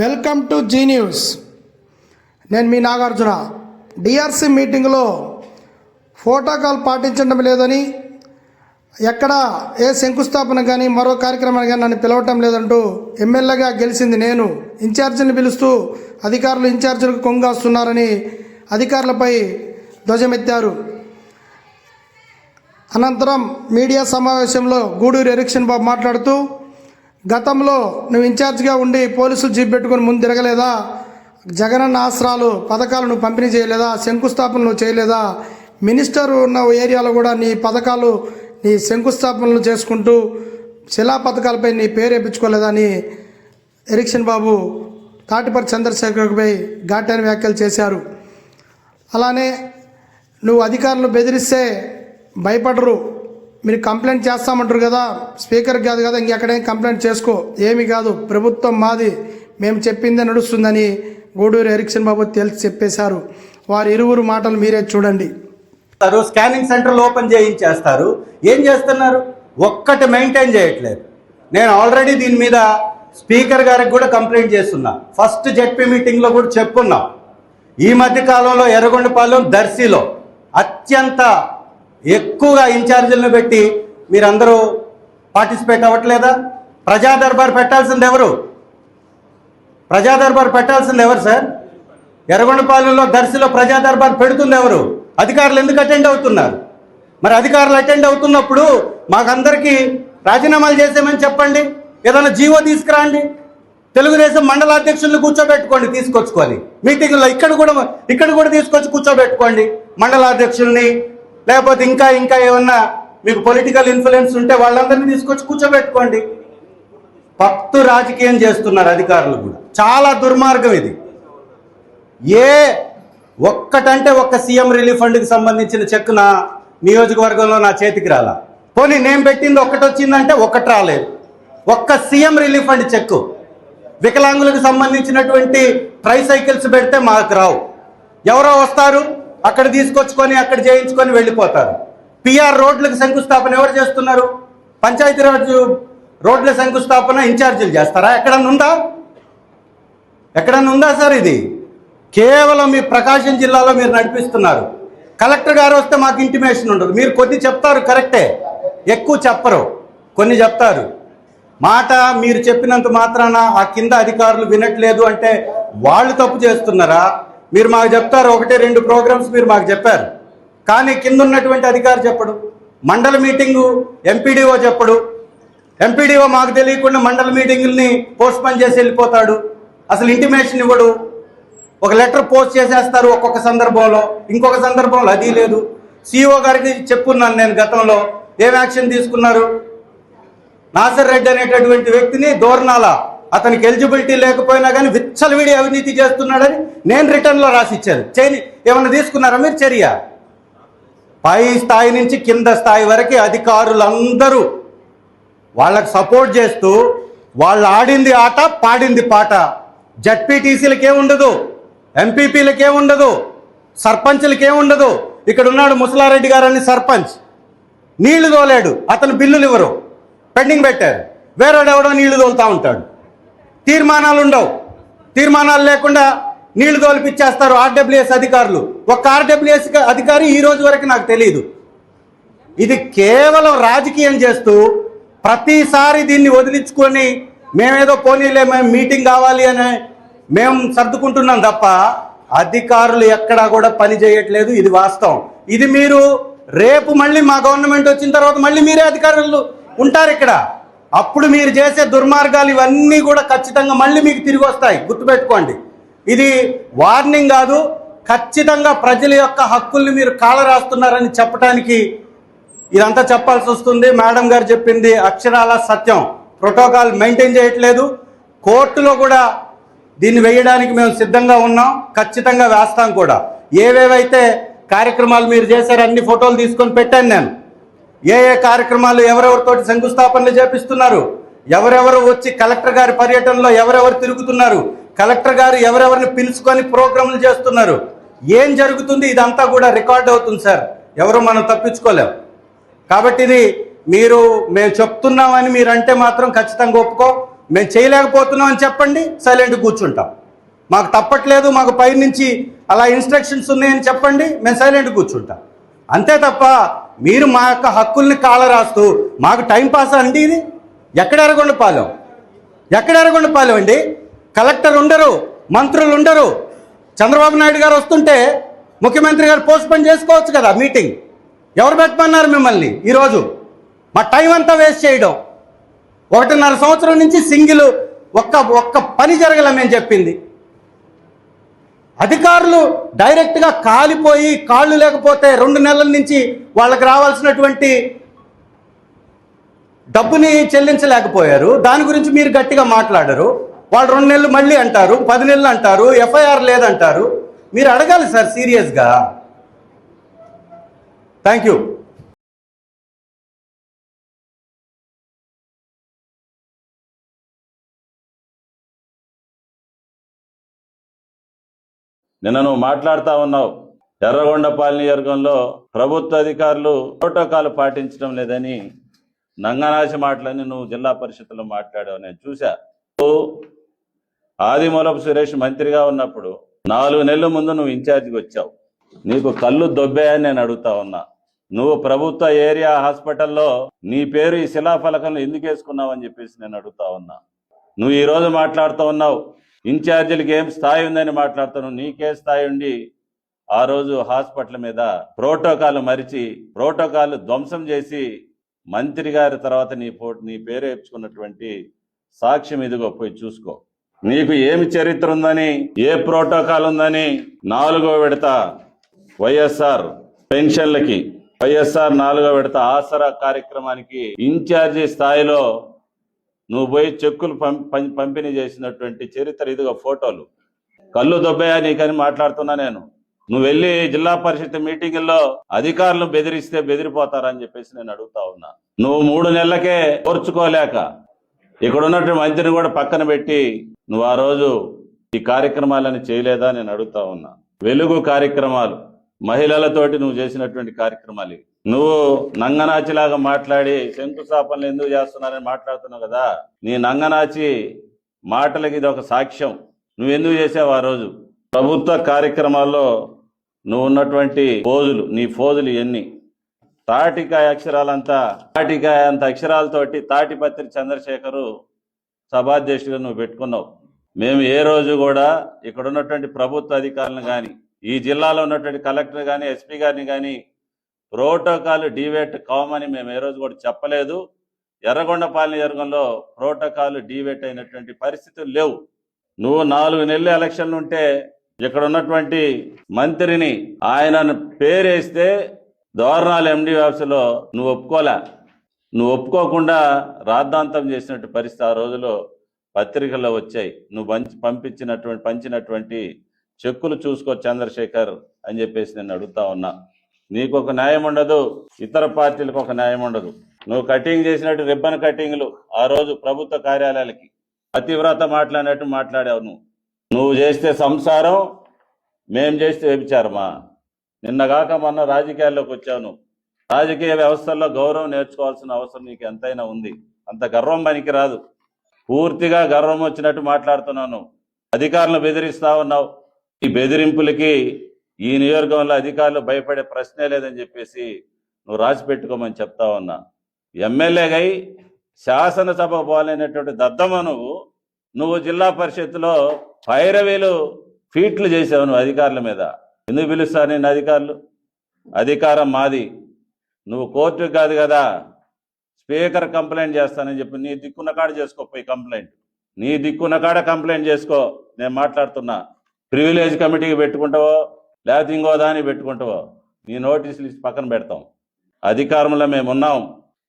Welcome to G news. నేను మీ Nagarjuna. DRC మీటింగ్లో ప్రోటోకాల్ పాటించడం లేదని ఎక్కడ ఏ శంకుస్థాపన కానీ మరో కార్యక్రమాన్ని కానీ నన్ను పిలవటం లేదంటూ ఎమ్మెల్యేగా గెలిచింది నేను. ఇన్ఛార్జిని పిలుస్తూ అధికారులు ఇన్ఛార్జీలకు కొంగాస్తున్నారని అధికారులపై ధ్వజమెత్తారు. అనంతరం మీడియా సమావేశంలో గూడూరు ఎరిక్షన్ బాబు మాట్లాడుతూ గతంలో నువ్వు ఇన్ఛార్జ్గా ఉండి పోలీసులు జీప్ పెట్టుకుని ముందు తిరగలేదా? జగనన్న ఆసరాలు పథకాలను పంపిణీ చేయలేదా? శంకుస్థాపనలు చేయలేదా? మినిస్టర్ ఉన్న ఏరియాలో కూడా నీ పథకాలు నీ శంకుస్థాపనలు చేసుకుంటూ శిలా పథకాలపై నీ పేరు వేయించుకోలేదా అని ఎరిక్షన్ బాబు తాటిపర్తి చంద్రశేఖర్పై ఘాటైన వ్యాఖ్యలు చేశారు. అలానే నువ్వు అధికారులు బెదిరిస్తే భయపడరు. మీరు కంప్లైంట్ చేస్తామంటారు కదా స్పీకర్ కాదు కదా ఇంకెక్కడేం కంప్లైంట్ చేసుకో. ఏమి కాదు ప్రభుత్వం మాది మేము చెప్పిందే నడుస్తుందని గూడూరు ఎరిక్షన్ బాబు తేల్చి చెప్పేశారు. వారి ఇరువురు మాటలు మీరే చూడండి. స్కానింగ్ సెంటర్లు ఓపెన్ చేయించేస్తారు. ఏం చేస్తున్నారు? ఒక్కటి మెయింటైన్ చేయట్లేదు. నేను ఆల్రెడీ దీని మీద స్పీకర్ గారికి కూడా కంప్లైంట్ చేస్తున్నా. ఫస్ట్ జెడ్పీ మీటింగ్లో కూడా చెప్పున్నా ఈ మధ్య కాలంలో ఎర్రగొండపాలెం దర్శిలో అత్యంత ఎక్కువగా ఇన్ఛార్జీలను పెట్టి మీరందరూ పార్టిసిపేట్ అవ్వట్లేదా? ప్రజా దర్బార్ పెట్టాల్సింది ఎవరు? ప్రజా దర్బార్ పెట్టాల్సింది ఎవరు సార్? ఎర్రగొండపాలెంలో దర్శిలో ప్రజా దర్బార్ పెడుతుంది ఎవరు? అధికారులు ఎందుకు అటెండ్ అవుతున్నారు? మరి అధికారులు అటెండ్ అవుతున్నప్పుడు మాకందరికీ రాజీనామాలు చేసేమని చెప్పండి. ఏదైనా జీవో తీసుకురండి. తెలుగుదేశం మండల అధ్యక్షులను కూర్చోబెట్టుకోండి తీసుకొచ్చుకొని. మీటింగ్లో ఇక్కడ కూడా ఇక్కడ కూడా తీసుకొచ్చి కూర్చోబెట్టుకోండి. మండల అధ్యక్షుల్ని లేకపోతే ఇంకా ఇంకా ఏమన్నా మీకు పొలిటికల్ ఇన్ఫ్లుయెన్స్ ఉంటే వాళ్ళందరినీ తీసుకొచ్చి కూర్చోబెట్టుకోండి. పత్తు రాజకీయం చేస్తున్నారు అధికారులు కూడా. చాలా దుర్మార్గం ఇది. ఏ ఒక్కటంటే ఒక్క సీఎం రిలీఫ్ ఫండ్కి సంబంధించిన చెక్ నా నియోజకవర్గంలో నా చేతికి రాలా. పోనీ నేను పెట్టింది ఒక్కటి వచ్చిందంటే ఒక్కటి రాలేదు. ఒక్క సీఎం రిలీఫ్ ఫండ్ చెక్ వికలాంగులకు సంబంధించినటువంటి ట్రై సైకిల్స్ పెడితే మాకు రావు. ఎవరో వస్తారు? అక్కడ తీసుకొచ్చుకొని అక్కడ చేయించుకొని వెళ్ళిపోతారు. పిఆర్ రోడ్లకు శంకుస్థాపన ఎవరు చేస్తున్నారు? పంచాయతీరాజ్ రోడ్ల శంకుస్థాపన ఇన్ఛార్జీలు చేస్తారా? ఎక్కడన్నా ఉందా? ఎక్కడన్నా ఉందా సార్ ఇది? కేవలం మీ ప్రకాశం జిల్లాలో మీరు నడిపిస్తున్నారు. కలెక్టర్ గారు వస్తే మాకు ఇంటిమేషన్ ఉండదు. మీరు కొద్ది చెప్తారు కరెక్టే. ఎక్కువ చెప్పరు. కొన్ని చెప్తారు. మాట మీరు చెప్పినంత మాత్రాన ఆ కింద అధికారులు వినట్లేదు అంటే వాళ్ళు తప్పు చేస్తున్నారా? మీరు మాకు చెప్తారు ఒకటి రెండు ప్రోగ్రామ్స్ మీరు మాకు చెప్పారు. కానీ కింద ఉన్నటువంటి అధికారి చెప్పడు మండల మీటింగు ఎంపీడీఓ చెప్పడు. ఎంపీడీఓ మాకు తెలియకుండా మండల మీటింగుల్ని పోస్ట్ పని చేసి వెళ్ళిపోతాడు. అసలు ఇంటిమేషన్ ఇవ్వడు. ఒక లెటర్ పోస్ట్ చేసేస్తారు ఒక్కొక్క సందర్భంలో ఇంకొక సందర్భంలో అది లేదు. సిఇఓ గారికి చెప్పున్నాను నేను గతంలో ఏం యాక్షన్ తీసుకున్నారు? నాసర్ రెడ్డి అనేటటువంటి వ్యక్తిని దోర్నాల అతనికి ఎలిజిబిలిటీ లేకపోయినా కానీ విచ్చలవిడి అవినీతి చేస్తున్నాడని నేను రిటర్న్లో రాసిచ్చాను. చేయని ఏమన్నా తీసుకున్నారా మీరు చర్య? పై స్థాయి నుంచి కింద స్థాయి వరకు అధికారులందరూ వాళ్ళకి సపోర్ట్ చేస్తూ వాళ్ళు ఆడింది ఆట పాడింది పాట. జడ్పీటీసీలకే ఉండదు ఎంపీపీలకే ఉండదు సర్పంచ్లకే ఉండదు. ఇక్కడ ఉన్నాడు ముసలారెడ్డి గారని సర్పంచ్. నీళ్ళు తోలాడు అతను బిల్లులు ఇవ్వరు. పెండింగ్ పెట్టారు. వేరేడెవడో నీళ్ళు తోలుతూ ఉంటాడు. తీర్మానాలు ఉండవు తీర్మానాలు లేకుండా నీళ్ళు తోలిపిచ్చేస్తారు ఆర్డబ్ల్యూఎస్ అధికారులు. ఒక్క ఆర్డబ్ల్యూఎస్ అధికారి ఈ రోజు వరకు నాకు తెలియదు ఇది కేవలం రాజకీయం చేస్తూ ప్రతిసారి దీన్ని వదిలించుకొని మేమేదో పోనీలే మేము మీటింగ్ కావాలి అని మేము సర్దుకుంటున్నాం తప్ప అధికారులు ఎక్కడా కూడా పని చేయట్లేదు. ఇది వాస్తవం. ఇది మీరు రేపు మళ్ళీ మా గవర్నమెంట్ వచ్చిన తర్వాత మళ్ళీ మీరే అధికారులు ఉంటారు ఇక్కడ. అప్పుడు మీరు చేసే దుర్మార్గాలు ఇవన్నీ కూడా ఖచ్చితంగా మళ్ళీ మీకు తిరిగి వస్తాయి. గుర్తుపెట్టుకోండి. ఇది వార్నింగ్ కాదు ఖచ్చితంగా ప్రజల యొక్క హక్కుల్ని మీరు కాల రాస్తున్నారని చెప్పడానికి ఇదంతా చెప్పాల్సి వస్తుంది. మేడం గారు చెప్పింది అక్షరాల సత్యం. ప్రోటోకాల్ మెయింటైన్ చేయట్లేదు. కోర్టులో కూడా దీన్ని వేయడానికి మేము సిద్ధంగా ఉన్నాం. ఖచ్చితంగా వేస్తాం కూడా. ఏవేవైతే కార్యక్రమాలు మీరు చేశారు అన్ని ఫోటోలు తీసుకొని పెట్టాను నేను. ఏ ఏ కార్యక్రమాలు ఎవరెవరితోటి శంకుస్థాపనలు చేపిస్తున్నారు? ఎవరెవరు వచ్చి కలెక్టర్ గారి పర్యటనలో ఎవరెవరు తిరుగుతున్నారు? కలెక్టర్ గారు ఎవరెవరిని పిలుచుకొని ప్రోగ్రాంలు చేస్తున్నారు? ఏం జరుగుతుంది? ఇదంతా కూడా రికార్డ్ అవుతుంది సార్. ఎవరు మనం తప్పించుకోలేం. కాబట్టి ఇది మీరు మేము చెప్తున్నామని మీరు అంటే మాత్రం ఖచ్చితంగా ఒప్పుకో. మేము చేయలేకపోతున్నాం అని చెప్పండి. సైలెంట్ కూర్చుంటాం. మాకు తప్పట్లేదు మాకు పైనుంచి అలా ఇన్స్ట్రక్షన్స్ ఉన్నాయని చెప్పండి. మేము సైలెంట్ కూర్చుంటాం. అంతే తప్ప మీరు మా యొక్క హక్కుల్ని కాలరాస్తూ మాకు టైం పాస్ అండి ఇది? ఎక్కడ ఎరగొండపాలెం ఎక్కడ ఎరగొండపాలెం అండి? కలెక్టర్ ఉండరు మంత్రులు ఉండరు. చంద్రబాబు నాయుడు గారు వస్తుంటే ముఖ్యమంత్రి గారు పోస్ట్పోన్ చేసుకోవచ్చు కదా మీటింగ్. ఎవరు పెట్టమన్నారు మిమ్మల్ని ఈరోజు? మా టైం అంతా వేస్ట్ చేయడం. ఒకటిన్నర సంవత్సరం నుంచి సింగిల్ ఒక్క ఒక్క పని జరగలే మేము చెప్పింది. అధికారులు డైరెక్ట్గా కాలిపోయి కాళ్ళు లేకపోతే రెండు నెలల నుంచి వాళ్ళకి రావాల్సినటువంటి డబ్బుని చెల్లించలేకపోయారు. దాని గురించి మీరు గట్టిగా మాట్లాడరు. వాళ్ళు రెండు నెలలు మళ్ళీ అంటారు పది నెలలు అంటారు ఎఫ్ఐఆర్ లేదంటారు. మీరు అడగాలి సార్ సీరియస్గా థ్యాంక్ యూ నిన్న నువ్వు మాట్లాడుతా ఉన్నావు. ఎర్రగొండపాలెం వర్గంలో ప్రభుత్వ అధికారులు ప్రోటోకాల్ పాటించడం లేదని నంగనాశి మాటలని నువ్వు జిల్లా పరిషత్లో మాట్లాడావు. నేను చూశా. ఆదిమూలపు సురేష్ మంత్రిగా ఉన్నప్పుడు నాలుగు నెలల ముందు నువ్వు ఇన్ఛార్జికి వచ్చావు. నీకు కళ్ళు దొబ్బాయని నేను అడుగుతా ఉన్నా. నువ్వు ప్రభుత్వ ఏరియా హాస్పిటల్లో నీ పేరు ఈ శిలాఫలకంలో ఎందుకు వేసుకున్నావు అని చెప్పేసి నేను అడుగుతా ఉన్నా. నువ్వు ఈ రోజు మాట్లాడుతూ ఉన్నావు. ఇన్ఛార్జీలకి ఏం స్థాయి ఉందని మాట్లాడుతాను నీకే స్థాయి ఉండి ఆ రోజు హాస్పిటల్ మీద ప్రోటోకాల్ మరిచి ప్రోటోకాల్ ధ్వంసం చేసి మంత్రి గారి తర్వాత నీ ఫో నీ పేరు వేయించుకున్నటువంటి సాక్ష్యం ఇదిగో పోయి చూసుకో. నీకు ఏమి చరిత్ర ఉందని ఏ ప్రోటోకాల్ ఉందని నాలుగో విడత వైఎస్ఆర్ పెన్షన్లకి వైఎస్ఆర్ నాలుగో విడత ఆసరా కార్యక్రమానికి ఇన్ఛార్జి స్థాయిలో నువ్వు పోయి చెక్కులు పంపిణీ చేసినటువంటి చరిత్ర ఇదిగో ఫోటోలు. కళ్ళు దొబ్బయా నీకని మాట్లాడుతున్నా నేను. నువ్వు వెళ్ళి జిల్లా పరిషత్ మీటింగుల్లో అధికారులు బెదిరిస్తే బెదిరిపోతారని చెప్పేసి నేను అడుగుతా ఉన్నా. నువ్వు మూడు నెలలకే ఓర్చుకోలేక ఇక్కడ ఉన్నటువంటి మంత్రిని కూడా పక్కన పెట్టి నువ్వు ఆ రోజు ఈ కార్యక్రమాలని చేయలేదా నేను అడుగుతా ఉన్నా. వెలుగు కార్యక్రమాలు మహిళలతోటి నువ్వు చేసినటువంటి కార్యక్రమాలు నువ్వు నంగనాచిలాగా మాట్లాడి శంకుస్థాపనలు ఎందుకు చేస్తున్నారని మాట్లాడుతున్నావు కదా? నీ నంగనాచి మాటలకి ఇది ఒక సాక్ష్యం. నువ్వు ఎందుకు చేసావు ఆ రోజు? ప్రభుత్వ కార్యక్రమాల్లో నువ్వు ఉన్నటువంటి ఫోజులు నీ ఫోజులు ఎన్ని? తాటికాయ అక్షరాలంతా తాటికాయ అంత అక్షరాలతోటి తాటిపత్రి చంద్రశేఖరు సభాధ్యక్షుడిగా నువ్వు పెట్టుకున్నావు. మేము ఏ రోజు కూడా ఇక్కడ ఉన్నటువంటి ప్రభుత్వ అధికారులను కానీ ఈ జిల్లాలో ఉన్నటువంటి కలెక్టర్ కానీ ఎస్పీ గారిని కానీ ప్రోటోకాల్ డివేట్ కామని మేము ఏ రోజు కూడా చెప్పలేదు. ఎర్రగొండపాలెం నియోజకవర్గంలో ప్రోటోకాల్ డివేట్ అయినటువంటి పరిస్థితులు లేవు. నువ్వు నాలుగు నెలలు ఎలక్షన్లు ఉంటే ఇక్కడ ఉన్నటువంటి మంత్రిని ఆయన పేరేస్తే దోరణాలు ఎండి వ్యవస్థలో నువ్వు ఒప్పుకోలే. నువ్వు ఒప్పుకోకుండా రాద్ధాంతం చేసినట్టు పరిస్థితి ఆ రోజులో పత్రికల్లో వచ్చాయి. నువ్వు పంచి పంపించినటువంటి పంచినటువంటి చెక్కులు చూసుకో చంద్రశేఖర్ అని చెప్పేసి నేను అడుగుతా ఉన్నా. నీకు ఒక న్యాయం ఉండదు ఇతర పార్టీలకు ఒక న్యాయం ఉండదు. నువ్వు కటింగ్ చేసినట్టు రిబ్బన్ కటింగ్లు ఆ రోజు ప్రభుత్వ కార్యాలయాలకి. అతివ్రత మాట్లాడినట్టు మాట్లాడావు నువ్వు. నువ్వు చేస్తే సంసారం మేం చేస్తే వ్యభిచారమా? నిన్నగాక మొన్న రాజకీయాల్లోకి వచ్చావు రాజకీయ వ్యవస్థల్లో గౌరవం నేర్చుకోవాల్సిన అవసరం నీకు ఎంతైనా ఉంది. అంత గర్వం పనికి రాదు పూర్తిగా గర్వం వచ్చినట్టు మాట్లాడుతున్నావు నువ్వు. అధికారులను బెదిరిస్తా ఉన్నావు. ఈ బెదిరింపులకి ఈ నియోజకవర్గంలో అధికారులు భయపడే ప్రశ్నే లేదని చెప్పేసి నువ్వు రాసి పెట్టుకోమని చెప్తా ఉన్నా. ఎమ్మెల్యేగా శాసనసభకు పోలేనటువంటి దద్దమ్మ నువ్వు నువ్వు జిల్లా పరిషత్లో పైరవేలు ఫీట్లు చేసావు నువ్వు అధికారుల మీద. ఎందుకు పిలుస్తారు నేను అధికారులు? అధికారం మాది. నువ్వు కోర్టుకి కాదు కదా స్పీకర్ కంప్లైంట్ చేస్తానని చెప్పి నీ దిక్కున్న కాడ చేసుకోపోయి కంప్లైంట్. నీ దిక్కున్న కాడ కంప్లైంట్ చేసుకో నేను మాట్లాడుతున్నా. ప్రివిలేజ్ కమిటీకి పెట్టుకుంటావో లేకపోతే ఇంకో దాన్ని పెట్టుకుంటావో. నీ నోటీసులు ఇచ్చి పక్కన పెడతాం. అధికారంలో మేము ఉన్నాం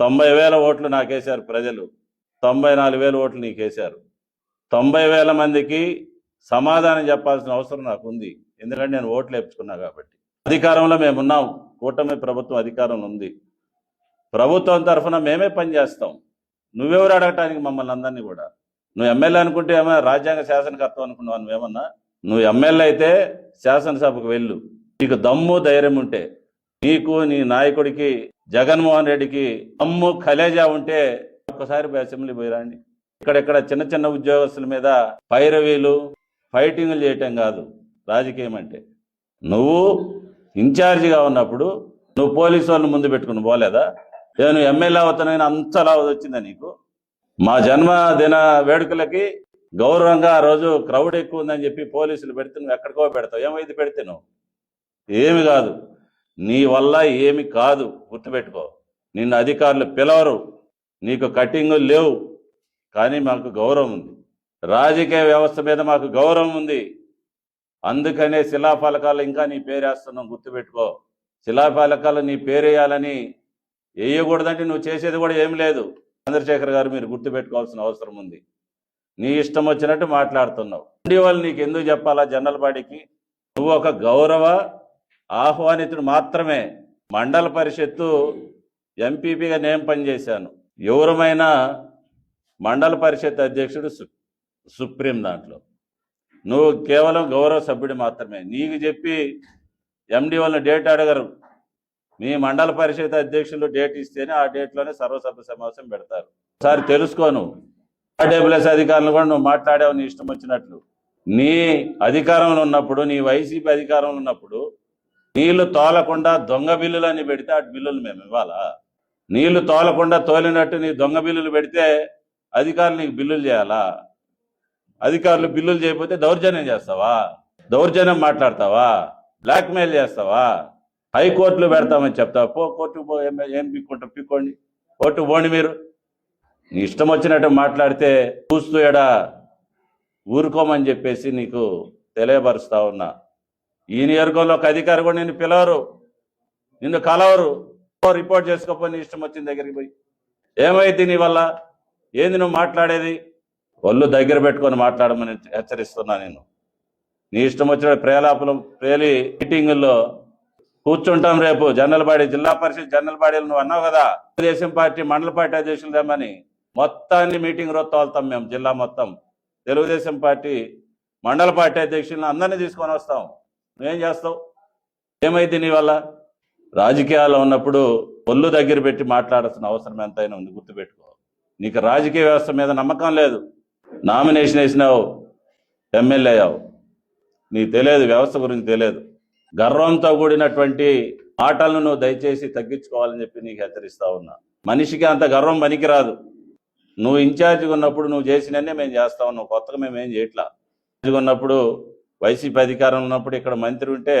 తొంభై వేల ఓట్లు నాకేశారు ప్రజలు. తొంభై నాలుగు వేల ఓట్లు నీకేశారు. తొంభై వేల మందికి సమాధానం చెప్పాల్సిన అవసరం నాకు ఉంది ఎందుకంటే నేను ఓట్లు వేపుకున్నా కాబట్టి. అధికారంలో మేము ఉన్నాం కూటమి ప్రభుత్వం అధికారంలో ఉంది. ప్రభుత్వం తరఫున మేమే పనిచేస్తాం. నువ్వెవరు అడగటానికి మమ్మల్ని అందరినీ కూడా? నువ్వు ఎమ్మెల్యే అనుకుంటే ఏమైనా రాజ్యాంగ శాసనకర్త అనుకున్నావు నువ్వేమన్నా? నువ్వు ఎమ్మెల్యే అయితే శాసనసభకు వెళ్ళు. నీకు దమ్ము ధైర్యం ఉంటే నీకు నీ నాయకుడికి జగన్మోహన్ రెడ్డికి దమ్ము కలేజా ఉంటే ఒక్కసారి అసెంబ్లీ పోయి రండి. ఇక్కడెక్కడ చిన్న చిన్న ఉద్యోగస్తుల మీద పైరవీలు ఫైటింగ్లు చేయటం కాదు రాజకీయం అంటే. నువ్వు ఇన్ఛార్జిగా ఉన్నప్పుడు నువ్వు పోలీసు వాళ్ళని ముందు పెట్టుకుని పోలేదా? నేను ఎమ్మెల్యే అవుతానని అంతలా వచ్చిందా నీకు? మా జన్మదిన వేడుకలకి గౌరవంగా ఆ రోజు క్రౌడ్ ఎక్కువ ఉందని చెప్పి పోలీసులు పెడితే నువ్వు ఎక్కడికో పెడతావు. ఏమైంది పెడితే నువ్వు. ఏమి కాదు. నీ వల్ల ఏమి కాదు. గుర్తుపెట్టుకో. నిన్ను అధికారులు పిలవరు. నీకు కటింగ్ లేవు. కానీ మాకు గౌరవం ఉంది. రాజకీయ వ్యవస్థ మీద మాకు గౌరవం ఉంది. అందుకనే శిలాఫలకాలు ఇంకా నీ పేరేస్తున్నావు గుర్తుపెట్టుకో. శిలాఫలకాలు నీ పేరు వేయాలని వేయకూడదంటే నువ్వు చేసేది కూడా ఏం లేదు. చంద్రశేఖర్ గారు మీరు గుర్తుపెట్టుకోవాల్సిన అవసరం ఉంది. నీ ఇష్టం వచ్చినట్టు మాట్లాడుతున్నావు. ఉండి వాళ్ళు నీకు ఎందుకు చెప్పాలా జనరల్ బాడీకి? నువ్వు ఒక గౌరవ ఆహ్వానితుడు మాత్రమే. మండల పరిషత్తు ఎంపీపీగా నేను పనిచేశాను. ఎవరమైనా మండల పరిషత్ అధ్యక్షుడు సు- సుప్రీం దాంట్లో. నువ్వు కేవలం గౌరవ సభ్యుడు మాత్రమే. నీకు చెప్పి ఎండి వాళ్ళని డేట్ అడగరు. మీ మండల పరిషత్ అధ్యక్షులు డేట్ ఇస్తేనే ఆ డేట్లోనే సర్వసభ్య సమావేశం పెడతారు. ఒకసారి తెలుసుకోను ఆర్డబ్ల్యూఎస్ అధికారులు కూడా నువ్వు మాట్లాడావు నీ ఇష్టం వచ్చినట్లు. నీ అధికారంలో ఉన్నప్పుడు నీ వైసీపీ అధికారంలో ఉన్నప్పుడు నీళ్ళు తోలకుండా దొంగ బిల్లులు అని పెడితే ఆ బిల్లులు మేము ఇవ్వాలా? నీళ్ళు తోలకుండా తోలినట్టు నీ దొంగ బిల్లులు పెడితే అధికారులు నీకు బిల్లులు చేయాలా? అధికారులు బిల్లులు చేయకపోతే దౌర్జన్యం చేస్తావా? దౌర్జన్యం మాట్లాడతావా? బ్లాక్మెయిల్ చేస్తావా? హైకోర్టులు పెడతామని చెప్తావా? పో కోర్టు పో ఏం ఏం పిక్కుంటారు? పిక్కోండి. కోర్టు పోండి మీరు. ఇష్టం వచ్చినట్టు మాట్లాడితే చూస్తూ ఎడ ఊరుకోమని చెప్పేసి నీకు తెలియపరుస్తా ఉన్నా. ఈ నియోజకవర్గంలో ఒక అధికారి కూడా నిన్ను పిలవరు. నిన్ను కలవరు. రిపోర్ట్ చేసుకోపో నీ ఇష్టం వచ్చిన దగ్గరికి పోయి. ఏమైంది నీ వల్ల? ఏంది నువ్వు మాట్లాడేది? ఒళ్ళు దగ్గర పెట్టుకొని మాట్లాడమని హెచ్చరిస్తున్నా నేను. నీ ఇష్టం వచ్చిన ప్రేలాపలం ప్రేలి మీటింగుల్లో కూర్చుంటాం రేపు జనరల్ బాడీ జిల్లా పరిషత్ జనరల్ బాడీలు నువ్వు అన్నావు కదా. తెలుగుదేశం పార్టీ మండల పార్టీ అధ్యక్షులు తెమ్మని. మొత్తాన్ని మీటింగ్ రోజు తోలుతాం మేము జిల్లా మొత్తం. తెలుగుదేశం పార్టీ మండల పార్టీ అధ్యక్షులను అందరినీ తీసుకొని వస్తాం. నువ్వేం చేస్తావు? ఏమైంది నీ వల్ల? రాజకీయాల్లో ఉన్నప్పుడు ఒళ్ళు దగ్గర పెట్టి మాట్లాడాల్సిన అవసరం ఎంతైనా ఉంది గుర్తుపెట్టుకో. నీకు రాజకీయ వ్యవస్థ మీద నమ్మకం లేదు. నామినేషన్ వేసినావు ఎమ్మెల్యే అయ్యావు. నీకు తెలియదు వ్యవస్థ గురించి తెలియదు. గర్వంతో కూడినటువంటి మాటలను నువ్వు దయచేసి తగ్గించుకోవాలని చెప్పి నీకు హెచ్చరిస్తా ఉన్నా. మనిషికి అంత గర్వం పనికిరాదు. నువ్వు ఇన్ఛార్జిగా ఉన్నప్పుడు నువ్వు చేసినన్నే మేము చేస్తా ఉన్నాం. కొత్తగా మేము ఏం చేయట్లా? ఉన్నప్పుడు వైసీపీ అధికారం ఉన్నప్పుడు ఇక్కడ మంత్రి ఉంటే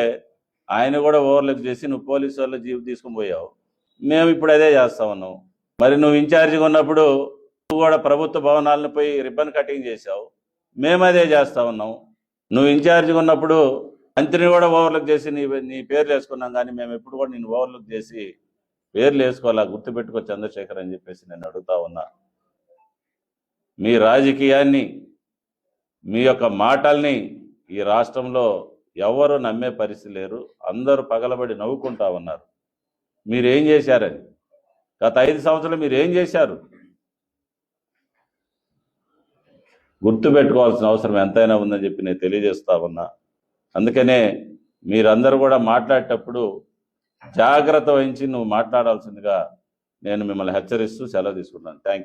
ఆయన కూడా ఓవర్లుక్ చేసి నువ్వు పోలీసు వాళ్ళ జీవి తీసుకుని పోయావు. మేము ఇప్పుడు అదే చేస్తా ఉన్నాం. మరి నువ్వు ఇన్ఛార్జిగా ఉన్నప్పుడు నువ్వు కూడా ప్రభుత్వ భవనాలను పోయి రిబ్బన్ కటింగ్ చేసావు మేము అదే చేస్తా ఉన్నాం. నువ్వు ఇన్ఛార్జిగా ఉన్నప్పుడు మంత్రిని కూడా ఓవర్లుక్ చేసి నీ నీ పేర్లు వేసుకున్నాం కానీ మేము ఎప్పుడు కూడా నేను ఓవర్లుక్ చేసి పేర్లు వేసుకోవాలా? గుర్తుపెట్టుకో చంద్రశేఖర్ అని చెప్పేసి నేను అడుగుతా ఉన్నా. మీ రాజకీయాన్ని మీ యొక్క మాటల్ని ఈ రాష్ట్రంలో ఎవరు నమ్మే పరిస్థితి లేరు. అందరూ పగలబడి నవ్వుకుంటా ఉన్నారు. మీరు ఏం చేశారని? గత ఐదు సంవత్సరాలు మీరేం చేశారు? గుర్తుపెట్టుకోవాల్సిన అవసరం ఎంతైనా ఉందని చెప్పి నేను తెలియజేస్తా ఉన్నా. అందుకనే మీరందరూ కూడా మాట్లాడేటప్పుడు జాగ్రత్త వహించి నువ్వు మాట్లాడాల్సిందిగా నేను మిమ్మల్ని హెచ్చరిస్తూ సెలవు తీసుకున్నాను థ్యాంక్ యూ